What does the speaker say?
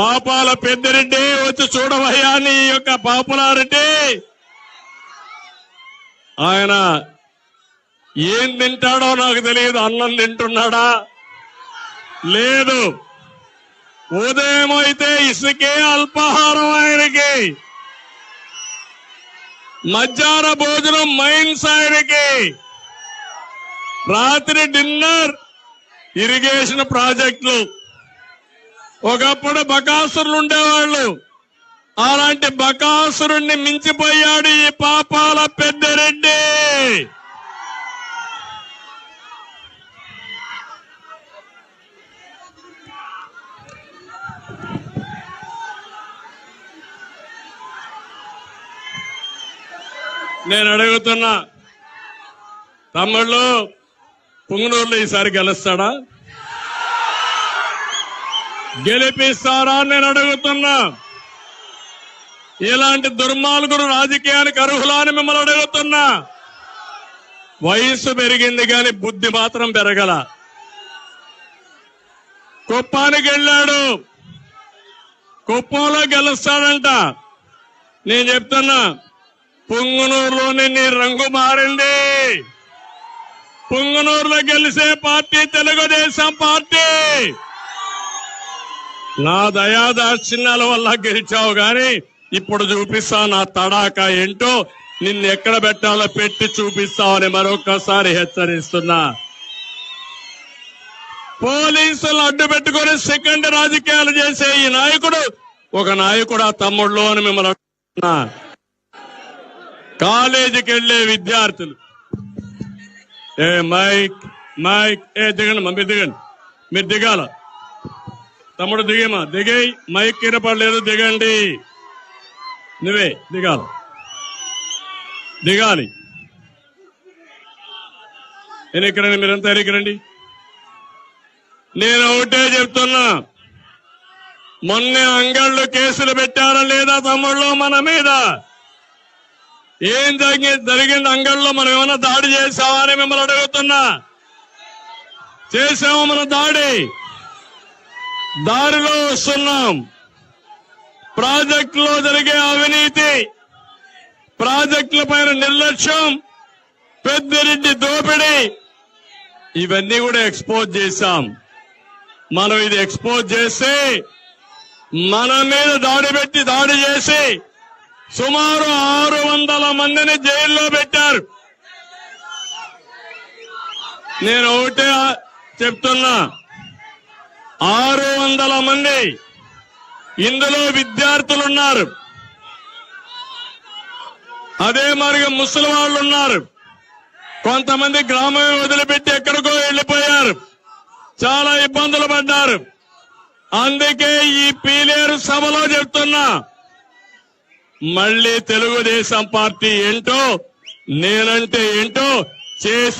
పాపాల పెద్దరెడ్డి వచ్చి చూడవయ్యా నీ యొక్క పాపులారెడ్డి ఆయన ఏం తింటాడో నాకు తెలియదు అన్నం తింటున్నాడా? లేదు. ఉదయం అయితే ఇసుకే అల్పాహారం ఆయనకి. మధ్యాహ్న భోజనం మైన్స్ ఆయనకి. రాత్రి డిన్నర్ ఇరిగేషన్ ప్రాజెక్టులు. ఒకప్పుడు బకాసురులు ఉండేవాళ్ళు అలాంటి బకాసురుణ్ణి మించిపోయాడు ఈ పాపాల పెద్దరెడ్డి. నేను అడుగుతున్నా తమ్ముళ్ళు పుంగనూరులో ఈసారి గెలుస్తాడా? గెలిపిస్తారా నేను అడుగుతున్నా. ఇలాంటి దుర్మార్గుడు రాజకీయానికి అర్హులా అని మిమ్మల్ని అడుగుతున్నా. వయసు పెరిగింది కానీ బుద్ధి మాత్రం పెరగల. కుప్పానికి వెళ్ళాడు. కుప్పంలో గెలుస్తాడంట. నేను చెప్తున్నా పుంగనూరులోనే నీ రంగు మారింది. పుంగనూరులో గెలిసే పార్టీ తెలుగుదేశం పార్టీ. నా దయాదాక్షిణ్యాల వల్ల గెలిచావు గాని ఇప్పుడు చూపిస్తా నా తడాక ఏంటో నిన్ను ఎక్కడ పెట్టాలో పెట్టి చూపిస్తావని మరొకసారి హెచ్చరిస్తున్నా. పోలీసులు అడ్డు పెట్టుకుని సెకండ్ రాజకీయాలు చేసే ఈ నాయకుడు ఒక నాయకుడు ఆ తమ్ముళ్ళు అని మిమ్మల్ని అడుగుతున్నా. కాలేజీకి వెళ్ళే విద్యార్థులు. ఏ మైక్ మైక్ ఏ దిగండి మమ్మీ దిగండి. మీరు దిగాల? తమ్ముడు దిగేమా? దిగేయ్. మైక్ కిరపడలేదు దిగండి. నువ్వే దిగాలి. దిగాలి. నేను ఎక్కడండి మీరంతా ఎక్కడండి నేను ఒకటే చెప్తున్నా. మొన్నే అంగళ్ళు కేసులు పెట్టారా లేదా తమ్ముళ్ళు మన మీద? ఏం జరిగి జరిగింది అంగళ్ళలో? మనం ఏమైనా దాడి చేసావా అని మిమ్మల్ని అడుగుతున్నా. చేసాము మన దాడి? దారిలో వస్తున్నాం. ప్రాజెక్టులో జరిగే అవినీతి ప్రాజెక్టుల పైన నిర్లక్ష్యం పెద్దిరెడ్డి దోపిడీ ఇవన్నీ కూడా ఎక్స్పోజ్ చేశాం. మనం ఇది ఎక్స్పోజ్ చేస్తే మన మీద దాడి పెట్టి దాడి చేసి సుమారు ఆరు వందల మందిని జైల్లో పెట్టారు. నేను ఒకటే చెప్తున్నా. ఆరు వందల మంది ఇందులో విద్యార్థులు ఉన్నారు అదే మరిగా ముసలి వాళ్ళు ఉన్నారు కొంతమంది గ్రామం వదిలిపెట్టి ఎక్కడికో వెళ్ళిపోయారు. చాలా ఇబ్బందులు పడ్డారు. అందుకే ఈ పీలేరు సభలో చెప్తున్నా మళ్ళీ తెలుగుదేశం పార్టీ ఏంటో నేనంటే ఏంటో చేసి